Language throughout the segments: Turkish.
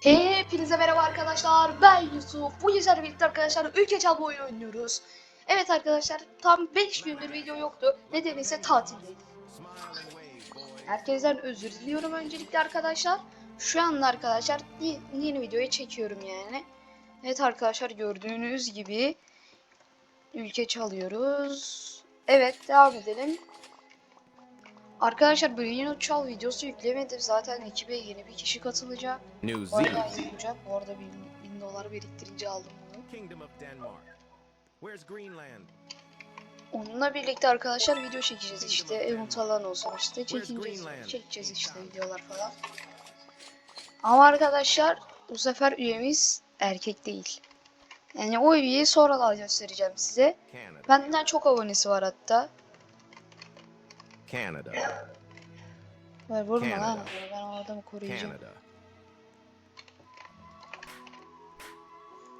Hepinize merhaba arkadaşlar. Ben Yusuf. Bu yüzden birlikte arkadaşlar ülke çalma oyunu oynuyoruz. Evet arkadaşlar tam 5 gündür video yoktu. Nedeni ise tatildeydim. Herkesten özür diliyorum öncelikle arkadaşlar. Şu anda arkadaşlar yeni videoyu çekiyorum yani. Evet arkadaşlar gördüğünüz gibi ülke çalıyoruz. Evet devam edelim. Arkadaşlar bu yeni uçal videosu yüklemedim. Zaten ekibe yeni bir kişi katılacak. New iyi olacak. Bu arada 1000 bin dolar biriktirince aldım bunu. Onunla birlikte arkadaşlar video çekeceğiz işte. Event alan olsun işte. Çekeceğiz, Greenland? çekeceğiz işte videolar falan. Ama arkadaşlar bu sefer üyemiz erkek değil. Yani o üyeyi sonradan göstereceğim size. Benden çok abonesi var hatta. Canada. Ver vurma Canada. lan. Ben o adamı koruyacağım. Canada.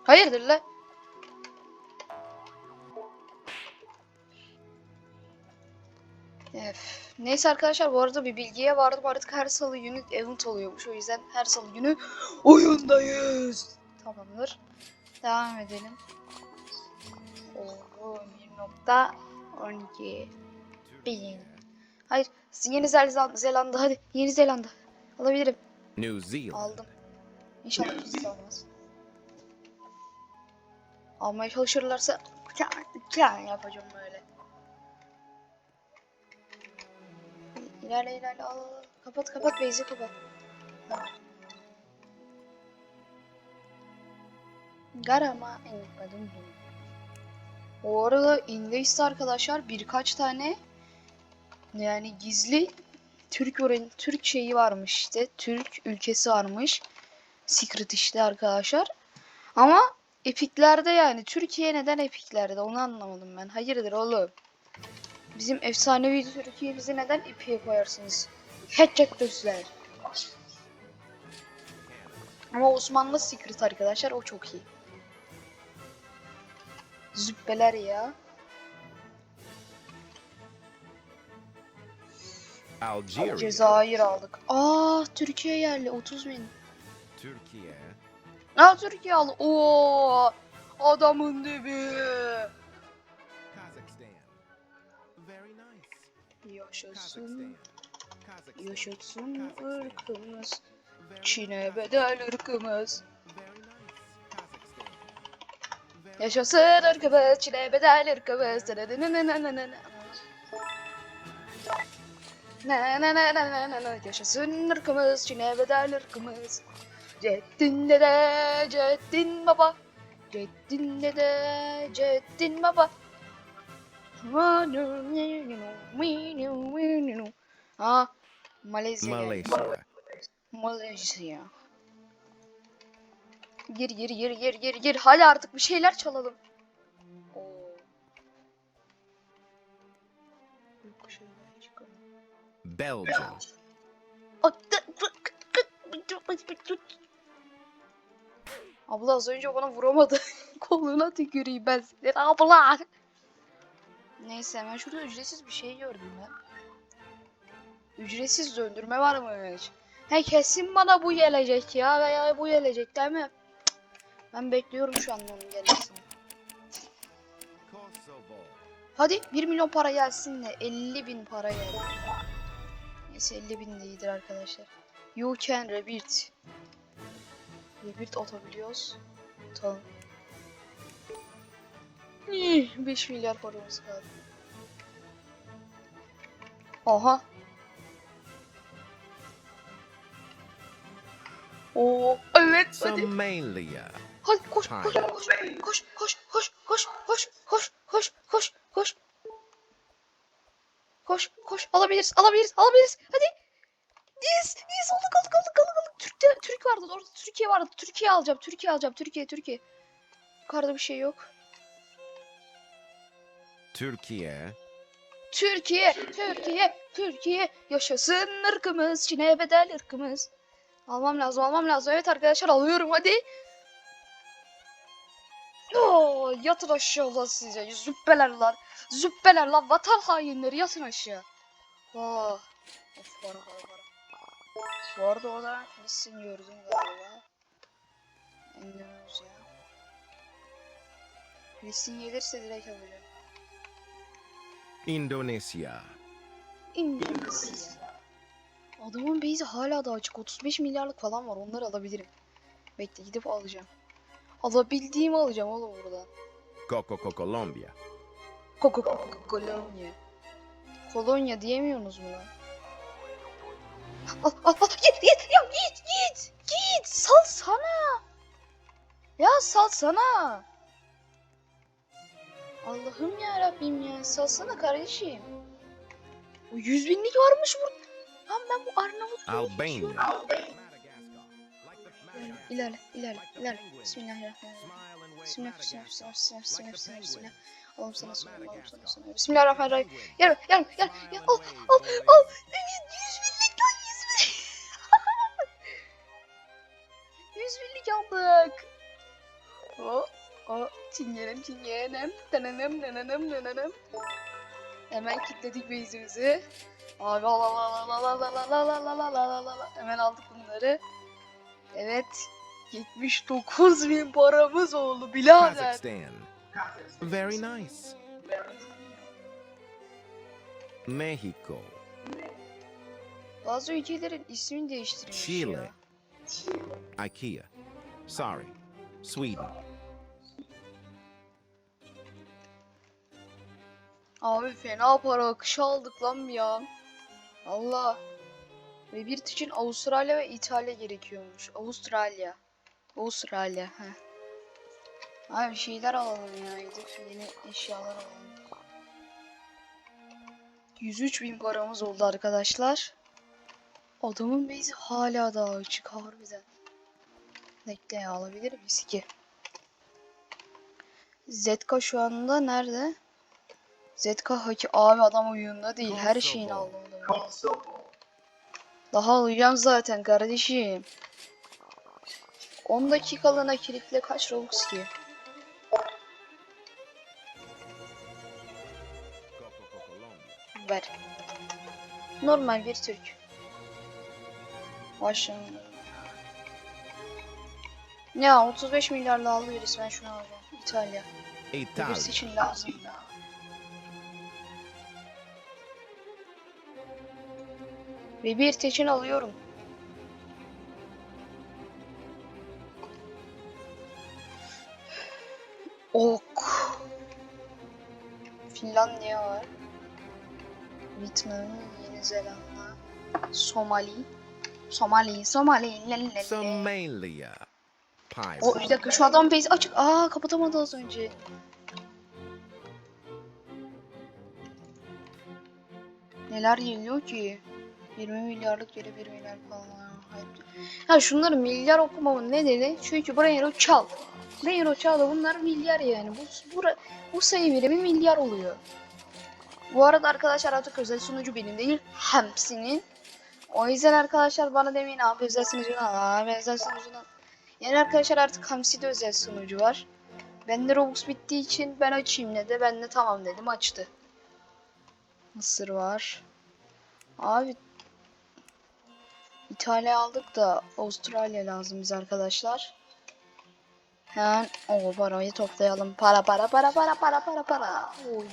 Hayırdır lan? Ef. Neyse arkadaşlar bu arada bir bilgiye vardım artık her salı günü event oluyormuş o yüzden her salı günü oyundayız. Tamamdır. Devam edelim. Oo 1.12 bin. Hayır Yeni Zelanda, Zelanda hadi Yeni Zelanda alabilirim. New Zealand. Aldım. İnşallah bizi almaz. Almaya çalışırlarsa yapacağım böyle. İlerle ilerle al. Kapat kapat base'i kapat. Ha. Garama enkadım Bu arada Indeis'te arkadaşlar birkaç tane yani gizli Türk oran Türk şeyi varmış işte. Türk ülkesi varmış. Secret işte arkadaşlar. Ama Epic'lerde yani Türkiye neden Epic'lerde onu anlamadım ben. Hayırdır oğlum? Bizim efsanevi Türkiye bizi neden Epic'e koyarsınız? Hedgehog dostlar. Ama Osmanlı Secret arkadaşlar o çok iyi. Züppeler ya. Algeria. Cezayir aldık. Aa Türkiye yerli 30 bin. Türkiye. Aa Türkiye aldı. Oo adamın dibi. Yaşasın. Yaşasın ırkımız. Çin'e bedel ırkımız. Yaşasın ırkımız. Çin'e bedel ırkımız. Na na na na na na na. Yaşasın ırkımız. Çin'e bedel ırkımız. Ceddin dede, Ceddin baba. Ceddin dede, Ceddin baba. Ha, Malezya. Malaysia. Malezya. Gir gir gir gir gir gir. Hadi artık bir şeyler çalalım. Belgium. Abla az önce bana vuramadı. Koluna tüküreyim ben seni abla. Neyse hemen şurada ücretsiz bir şey gördüm ben. Ücretsiz döndürme varmış. He kesin bana bu gelecek ya veya bu gelecek değil mi? Ben bekliyorum şu an onun gelmesini. Hadi 1 milyon para gelsin de 50 bin para geldi. Neyse 50 bin de iyidir arkadaşlar. You can rebuild. Rebuild atabiliyoruz. Tamam. İh, 5 milyar paramız kaldı. Aha. Oo, evet hadi. Hadi koş koş koş koş koş koş koş koş koş koş koş koş koş koş. Alabiliriz alabiliriz alabiliriz. Hadi. Yes yes. Olduk olduk olduk olduk olduk Türk'te Türk vardı. Orada Türkiye vardı. Türkiye alacağım Türkiye alacağım. Türkiye Türkiye. Yukarıda bir şey yok. Türkiye. Türkiye Türkiye Türkiye. Yaşasın ırkımız Çin'e bedel ırkımız. Almam lazım almam lazım. Evet arkadaşlar alıyorum. Hadi yatın aşağı lan size. Züppeler lan. Züppeler lan. Vatan hainleri yatın aşağı. Oh. Of para para para. Bu arada orada Filistin gördüm galiba. Endonezya. Filistin gelirse direkt alacağım. Indonesia. İngilizce. Adamın base'i hala da açık. 35 milyarlık falan var. Onları alabilirim. Bekle gidip alacağım. Alabildiğimi alacağım oğlum buradan. Coco Colombia. Koko koko kolonya. Kolonya diyemiyorsunuz mu lan? Al al al git git ya git git git sal sana. Ya sal sana. Allah'ım ya Rabbim ya salsana kardeşim. O yüz binlik varmış burada. Lan ben bu Arnavut Albania. Madagascar. İlerle ilerle ilerle. Bismillahirrahmanirrahim. Bismillah, bismillah, bismillah, bismillah, bismillah, bismillah, bismillah. Allah'ım sana sallallahu Allah'ım sana sallallahu Bismillahirrahmanirrahim. Gel, gel, gel. gel. Al, al, al. Yüz binlik lan, yüz binlik. Yüz binlik aldık. O, o, çingenem, çingenem. Tananım, nananım, nananım. Hemen kilitledik base'imizi. Abi al al al al al al al al al al al al al al. Hemen aldık bunları. Evet. 79 bin paramız oldu birader. Kazakhstan. Very nice. Mexico. Bazı ülkelerin ismini değiştirmiş Chile. ya. IKEA. Sorry. Sweden. Abi fena para akışı aldık lan bir an. Allah. Ve bir için Avustralya ve İtalya gerekiyormuş. Avustralya. Avustralya. Heh. Abi bir şeyler alalım ya. Gidip yeni eşyalar alalım. 103 bin paramız oldu arkadaşlar. Adamın base'i hala daha açık harbiden. Bekle alabilir miyiz ki? Zetka şu anda nerede? Zetka haki abi adam oyunda değil. Her şeyini aldı. Daha alacağım zaten kardeşim. 10 dakikalığına kilitle kaç Robux ki? Ver. Normal bir Türk. Başlayalım. Ya 35 milyarla aldı birisi ben şunu alacağım. İtalya. Birisi Italia. için lazım. Ve bir teçin alıyorum. Ok. Finlandiya var. Vietnam, Yeni Zelanda, Somali. Somali, Somali. lelelele. Somalia. Pirate. O bir dakika şu adam base açık. Aa kapatamadı az önce. Neler geliyor ki? 20 milyarlık yere 1 milyar falan. Hayır. Ha şunları milyar okumamın nedeni çünkü Brain Rot çal. Brain Rot çal da bunlar milyar yani. Bu, bu, bu sayı birimi milyar oluyor. Bu arada arkadaşlar artık özel sunucu benim değil. Hepsinin. O yüzden arkadaşlar bana demeyin abi özel sunucudan abi özel sunucudan. Yani arkadaşlar artık Hamsi'de özel sunucu var. Bende Robux bittiği için ben açayım dedi. Ben de tamam dedim açtı. Mısır var. Abi İtalya aldık da Avustralya lazım bize arkadaşlar. Hemen o parayı toplayalım. Para para para para para para para. Oy.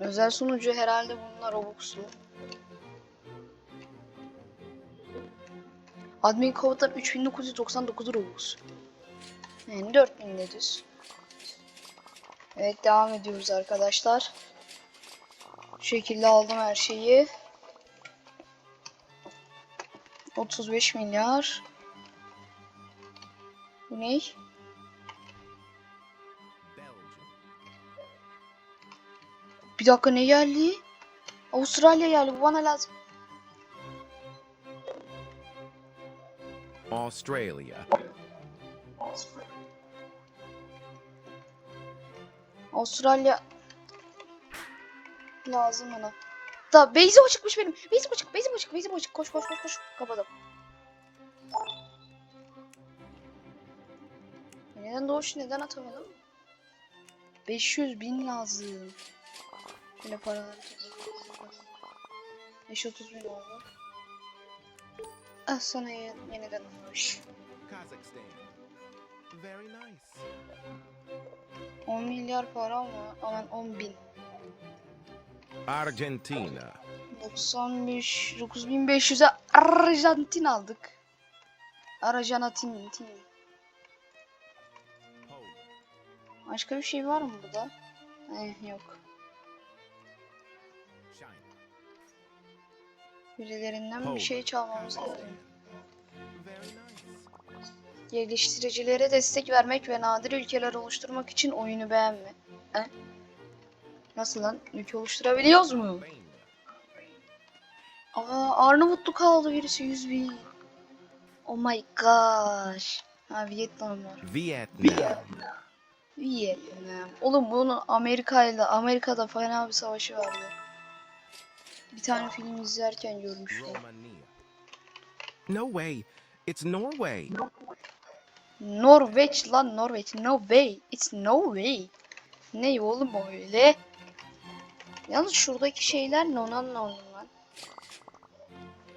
Özel sunucu herhalde bunlar Robux'lu. Admin komutan 3999 Robux. Yani 4700. Evet devam ediyoruz arkadaşlar. Bu şekilde aldım her şeyi. 35 milyar. Bu ne? Bir dakika ne geldi? Avustralya geldi bu bana lazım. Australia. Avustralya lazım bana. Da base'im açıkmış benim. Base'im açık, base'im açık, base'im açık. Koş koş koş koş. Kapadım. Neden doğuş neden atamadım? 500 bin lazım. Böyle paraları toplayalım. Yaş 30 bin oldu. Ah sana ye- yeniden nice. 10 milyar para mı? Aman 10 bin. Argentina. 95, 9500'e Arjantin aldık. Arjantin. Başka bir şey var mı burada? Eh yok. Birilerinden bir şey çalmamız lazım. Geliştiricilere destek vermek ve nadir ülkeler oluşturmak için oyunu beğenme. Eh? Nasıl lan? Ülke oluşturabiliyoruz mu? Aa Arnavutlu kaldı birisi 100 bin. Oh my gosh. Ha Vietnam var. Vietnam. Vietnam. Oğlum bunun Amerika ile Amerika'da fena bir savaşı vardı. Bir tane film izlerken görmüştüm. No way. It's Norway. Norveç lan Norveç. No way. It's no way. Ne oğlum öyle? Yalnız şuradaki şeyler ne onu anlamadım ben.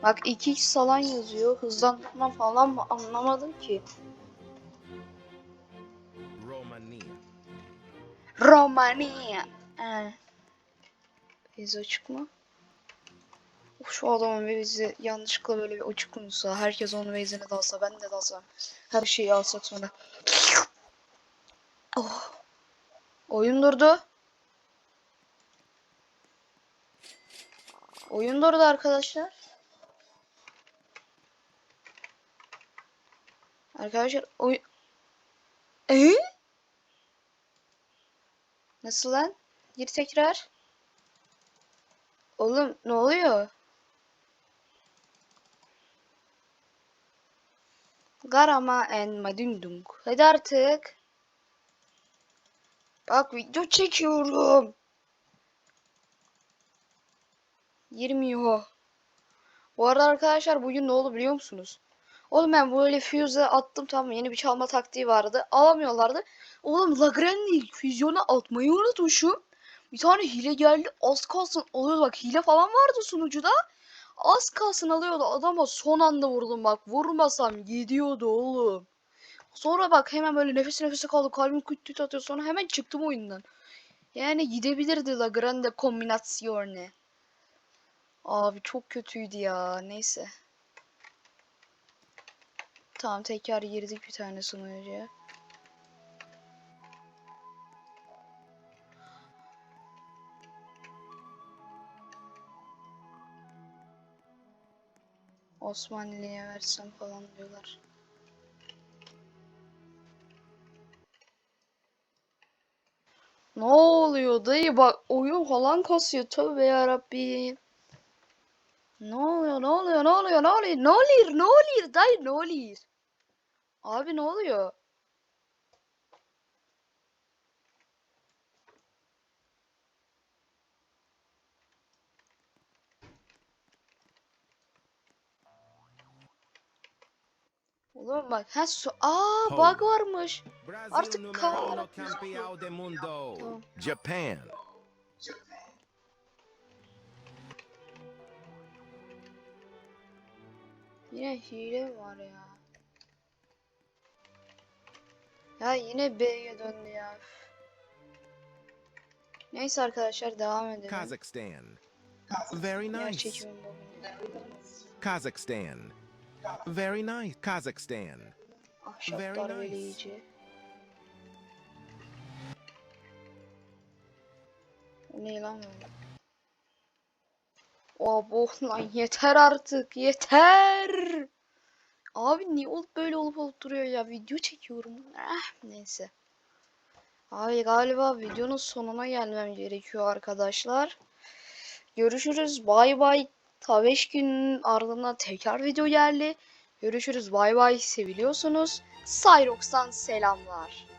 Bak 2x falan yazıyor. Hızlandırma falan mı anlamadım ki. Romania. Romanya. Ee. Vize açık mı? Of, şu adamın vize yanlışlıkla böyle bir açık olursa, herkes onun vizini de alsa, ben de dalsam. Her şeyi alsak sonra. Oh. Oyun durdu. Oyun durdu arkadaşlar. Arkadaşlar oyun... Ee? Nasıl lan? Gir tekrar. Oğlum ne oluyor? Garama en madundung. Hadi artık. Bak video çekiyorum. Girmiyor. Bu arada arkadaşlar bugün ne oldu biliyor musunuz? Oğlum ben böyle fuse'e attım tamam? Yeni bir çalma taktiği vardı. Alamıyorlardı. Oğlum Lagrange füzyona atmayı unutmuşum. Bir tane hile geldi. Az kalsın alıyordu bak. Hile falan vardı sunucuda. Az kalsın alıyordu. Adama son anda vurdum bak. Vurmasam gidiyordu oğlum. Sonra bak hemen böyle nefes nefese kaldı. Kalbim küt küt atıyor. Sonra hemen çıktım oyundan. Yani gidebilirdi La Grande Combinazione. Abi çok kötüydü ya. Neyse. Tamam tekrar girdik bir tane sunucuya. Osmanlı'ya versem falan diyorlar. Ne oluyor dayı bak oyun falan kasıyor tövbe yarabbim. Ne oluyor ne oluyor ne oluyor ne oluyor ne oluyor ne oluyor dayı ne oluyor? Abi ne oluyor? Oğlum bak ha su aa bug varmış. Artık. Tamam. Japan. Yine hile var ya? Ya yine B'ye döndü ya. Neyse arkadaşlar devam edelim. Kazakhstan. Very nice. Kazakhstan. Very nice. Kazakhstan. Ahşap Very darbeleyici. O ne lan böyle? Abo lan yeter artık yeter. Abi niye olup böyle olup olup duruyor ya video çekiyorum. Ah, neyse. Abi galiba videonun sonuna gelmem gerekiyor arkadaşlar. Görüşürüz bay bay. Ta 5 günün ardından tekrar video geldi. Görüşürüz bay bay seviliyorsunuz. Cyrox'tan selamlar.